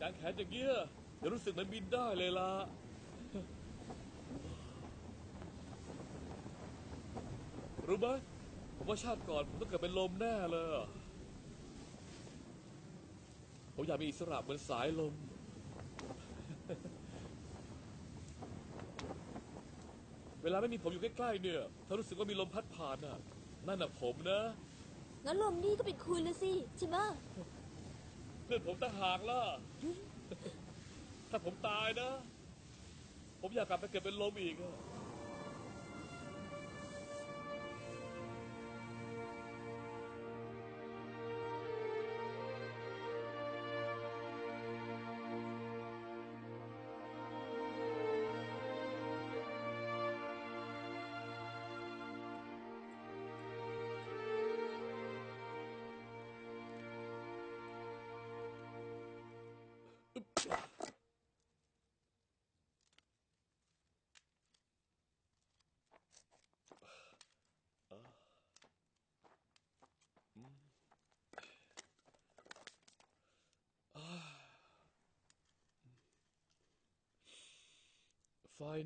กางแขนอย่างเงี้ยจะรู้สึกเหมันบินได้เลยล่ะ รู้ไหมผมว่าชาติก่อนผมต้องเกิดเป็นลมแน่เลย ผมอยากมีอิสระเหมือนสายลม เวลาไม่มีผมอยู่ใกล้ๆเนี่ย ถ้ารู้สึกว่ามีลมพัดผ่านน่ะ นั่นน่ะผมนะ งั้นลมนี่ก็เป็นคุณละสิ ใช่ไหม พื่อนผมต่างหากล่ะ ถ้าผมตายนะ ผมอยากกลับไปเกิดเป็นลมอีกอะ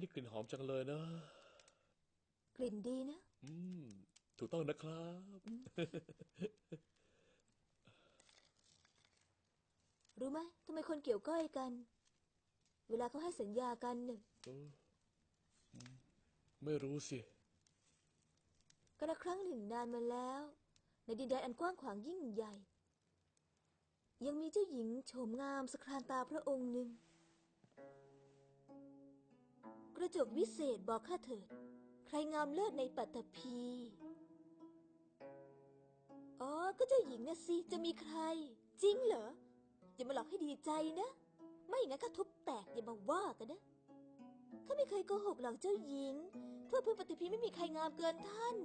นี่กลิ่นหอมจังเลยนะ กลิ่นดีนะ อืม ถูกต้องนะครับ รู้ไหมทำไมคนเกี่ยวก้อยกัน เวลาเขาให้สัญญากันหนึ่งเอออืมไม่รู้สิ ก็ละครั้งหนึ่งนานมาแล้ว ในดินแดนอันกว้างขวางยิ่งใหญ่ ยังมีเจ้าหญิงโฉมงามสครานตาพระองค์หนึ่ง กระจกวิเศษบอกข้าเถิด ใครงามเลิศในปัตตภีอ๋อ ก็เจ้าหญิงนะสิ จะมีใคร จริงเหรอ อย่ามาหลอกให้ดีใจนะ ไม่อย่างนั้นก็ทุบแตกอย่ามาว่ากันนะข้าไม่เคยโกหกหรอกเจ้าหญิงทั่วพื้นปฏิพีไม่มีใครงามเกินท่าน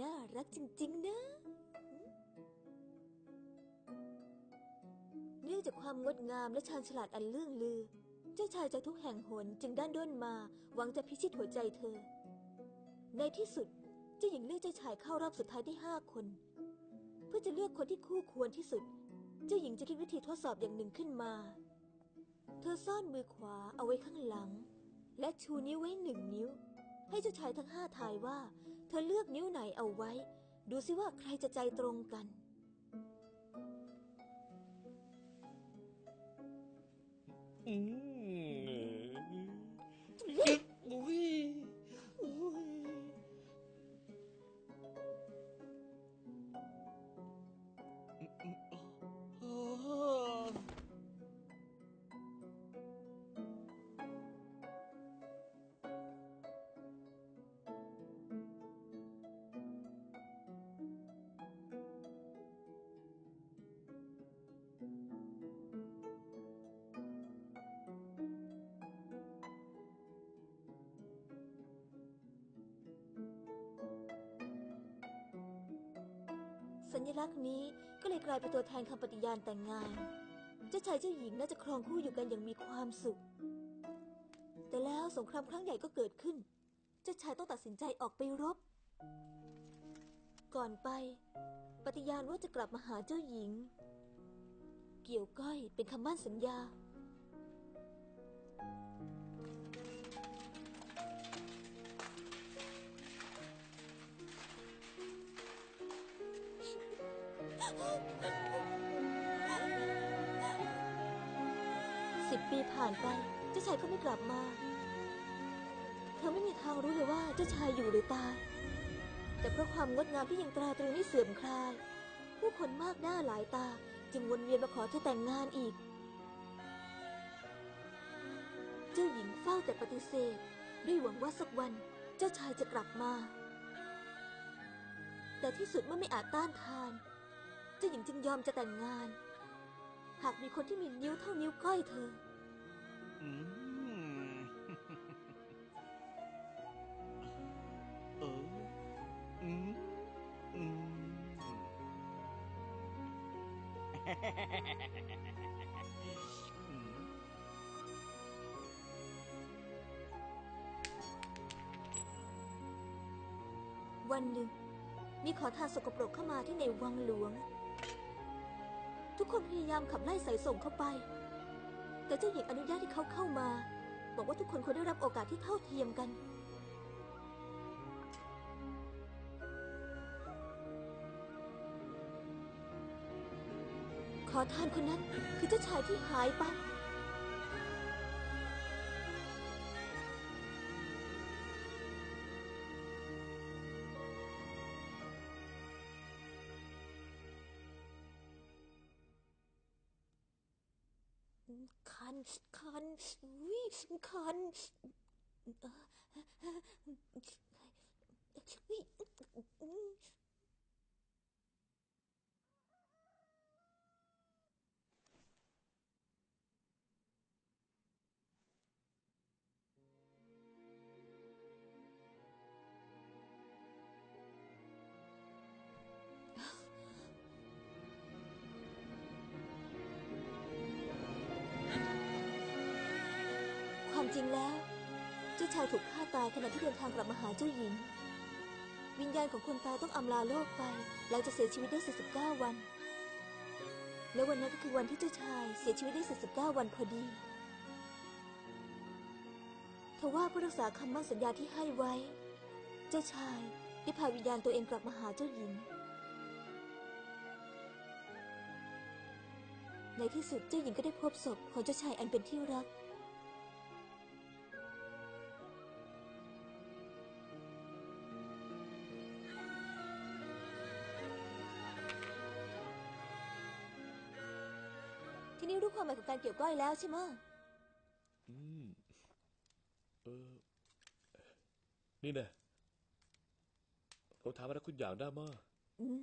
น่ารักจริง ๆ นะ เนื่องจากความงดงามและชาญฉลาดอันเลื่องลือ เจ้าชายจากทุกแห่งหนจึงด้านด้นมาหวังจะพิชิตหัวใจเธอ ในที่สุดเจ้าหญิงเลือกเจ้าชายเข้ารอบสุดท้ายที่ห้าคน เพื่อจะเลือกคนที่คู่ควรที่สุด เจ้าหญิงจะคิดวิธีทดสอบอย่างหนึ่งขึ้นมา เธอซ่อนมือขวาเอาไว้ข้างหลัง และชูนิ้วไว้หนึ่งนิ้ว ให้เจ้าชายทั้งห้าทายว่า เธอเลือกนิ้วไหนเอาไว้ ดูสิว่าใครจะใจตรงกันอืม สัญลักษณ์นี้ก็เลยกลายเป็นตัวแทนคำปฏิญาณแต่งงาน เจ้าชายเจ้าหญิงน่าจะครองคู่อยู่กันอย่างมีความสุข แต่แล้วสงครามครั้งใหญ่ก็เกิดขึ้น เจ้าชายต้องตัดสินใจออกไปรบ ก่อนไป ปฏิญาณว่าจะกลับมาหาเจ้าหญิง เกี่ยวก้อยเป็นคำมั่นสัญญา สิบปีผ่านไป เจ้าชายก็ไม่กลับมา เธอไม่มีทางรู้เลยว่าเจ้าชายอยู่หรือตาย แต่เพราะความงดงามที่ยังตราตรึงไม่เสื่อมคลาย ผู้คนมากหน้าหลายตาจึงวนเวียนมาขอเธอแต่งงานอีก เจ้าหญิงเฝ้าแต่ปฏิเสธ ด้วยหวังว่าสักวันเจ้าชายจะกลับมา แต่ที่สุดเมื่อไม่อาจต้านทาน เจ้าหญิงจึงยอมจะแต่งงาน หากมีคนที่มีนิ้วเท่านิ้วก้อยเธอ อืมเอออืมอืมอืมวันหนึ่ง มีขอทานสกปรกเข้ามาที่ในวังหลวง ทุกคนพยายามขับไล่สายส่งเข้าไป แต่เจ้าหญิงอนุญาตให้เขาเข้ามา บอกว่าทุกคนควรได้รับโอกาสที่เท่าเทียมกัน ขอทานคนนั้นคือเจ้าชายที่หายไป นคัน จริงแล้ว เจ้าชายถูกฆ่าตายขณะที่เดินทางกลับมาหาเจ้าหญิง วิญญาณของคนตายต้องอำลาโลกไป หลังจากเสียชีวิตได้ 49 วัน และวันนั้นก็คือวันที่เจ้าชายเสียชีวิตได้ 49 วันพอดีทว่าเพื่อรักษาคำมั่นสัญญาที่ให้ไว้ เจ้าชายได้พาวิญญาณตัวเองกลับมาหาเจ้าหญิง ในที่สุดเจ้าหญิงก็ได้พบศพของเจ้าชายอันเป็นที่รัก ทีนี้รู้ความหมายของการเกี่ยวก้อยแล้วใช่ไหมะอืมเออ นี่แน่ผมถามอะไรคุณอย่างได้มาอืม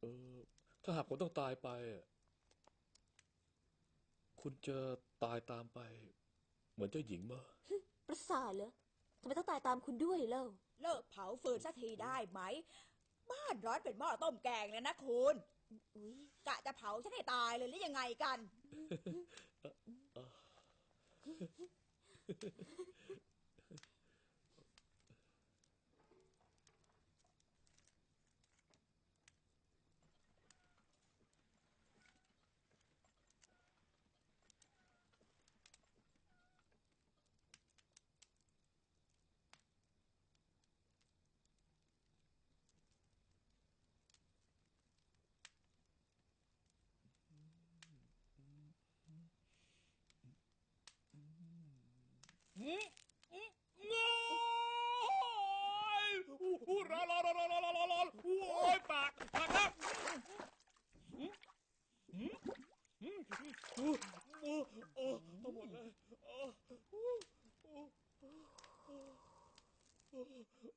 เออ ถ้าหากผมต้องตายไปอะคุณจะตายตามไป เหมือนเจ้าหญิงมาประสาทเหรอทำไมต้องตายตามคุณด้วยเล่า เลิกเผาฟืนสักทีได้ไหม บ้านร้อนเป็นหม้อต้มแกงเลยนะคุณ อุ๊ยกะจะเผาฉันให้ตายเลยหรือยังไงกัน อู้ร้อนร้อนร้อนร้อนร้อนร้อนร้อนโอ้ยปากปากครับอืมอืมอืมโอ้โอ้โอ้ทั้งหมดเลยโอ้โอ้โอ้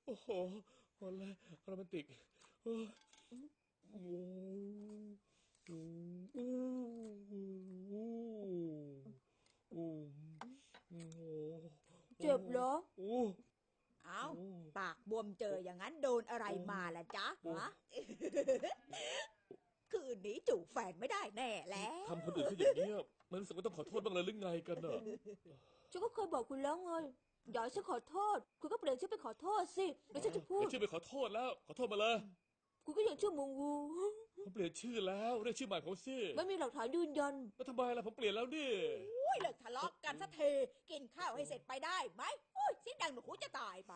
โอ้โหหมดเลยโรแมนติกโอ้โอ้โอ้โอ้โอ้โอ้ เจ็ บเหรอ โอ้เอ้าปากบวมเจออย่างนั้นโดนอะไรมาล่ะจ๊ะฮะคืนนี้จูบแฟนไม่ได้แน่แล้วทำคนอื่นเขาอย่างเงี้ยมันรู้สึกว่าต้องขอโทษบ้างเลยหรือไงกันน่ะฉันก็เคยบอกคุณแล้วไงอย่าให้ฉันขอโทษ คุณก็เปลี่ยนชื่อเป็นขอโทษสิแล้วฉันจะพูดเปลี่ยนชื่อไปขอโทษแล้ว ขอโทษมาเลย คุณก็ยังชื่อมงวู ผมเปลี่ยนชื่อแล้วเรียกชื่อใหม่ของสิไม่มีหลักฐานยืนยันแล้วทำไมล่ะผมเปลี่ยนแล้วนี่อุ้ยเลิกทะเลาะกันสักทีกินข้าวให้เสร็จไปได้ไหมอุ้ยเสียงดังหนูหูจะตายไป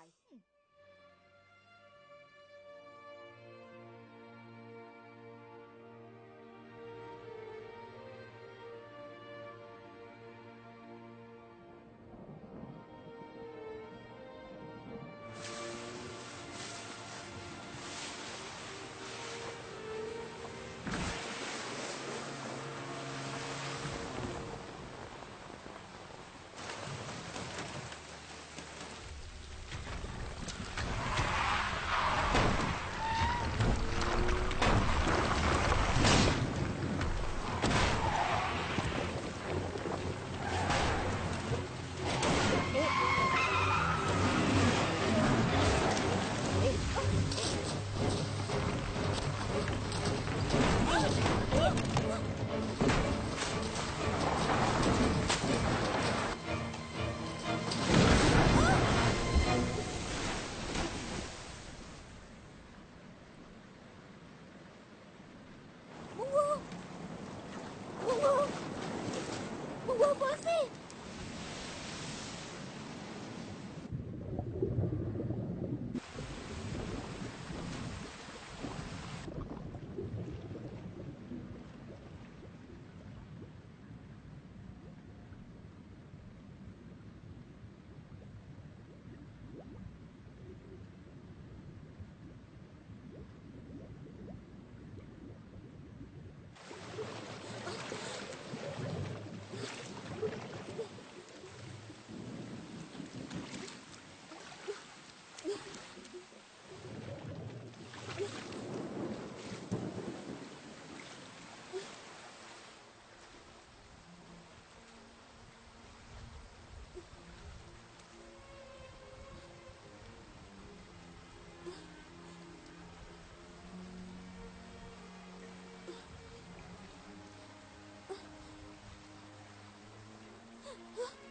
啊？